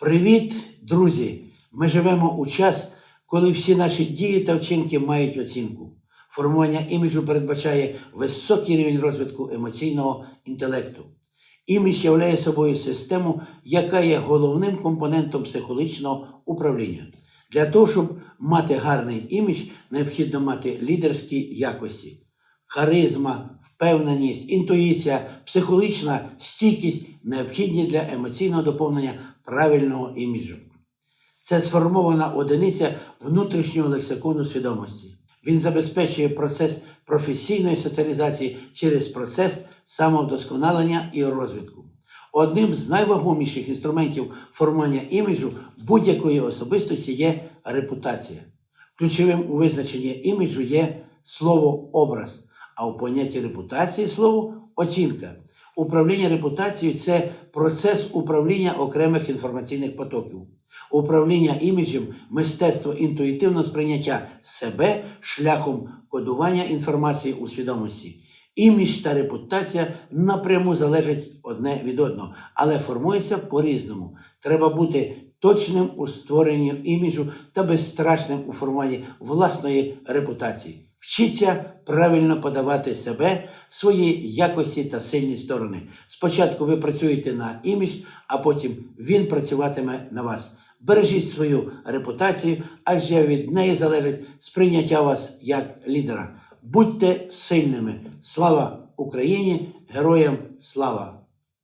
Привіт, друзі! Ми живемо у час, коли всі наші дії та вчинки мають оцінку. Формування іміджу передбачає високий рівень розвитку емоційного інтелекту. Імідж являє собою систему, яка є головним компонентом психологічного управління. Для того, щоб мати гарний імідж, необхідно мати лідерські якості. Харизма, впевненість, інтуїція, психологічна стійкість необхідні для емоційного доповнення правильного іміджу. Це сформована одиниця внутрішнього лексикону свідомості. Він забезпечує процес професійної соціалізації через процес самовдосконалення і розвитку. Одним з найвагоміших інструментів формування іміджу будь-якої особистості є репутація. Ключовим у визначенні іміджу є слово образ, а у понятті репутації слово оцінка. Управління репутацією це процес управління окремих інформаційних потоків. Управління іміджем мистецтво інтуїтивного сприйняття себе шляхом кодування інформації у свідомості. Імідж та репутація напряму залежать одне від одного, але формуються по-різному. Треба бути точним у створенні іміджу та безстрашним у формуванні власної репутації. Вчіться правильно подавати себе, свої якості та сильні сторони. Спочатку ви працюєте на імідж, а потім він працюватиме на вас. Бережіть свою репутацію, адже від неї залежить сприйняття вас як лідера. Будьте сильними. Слава Україні! Героям слава!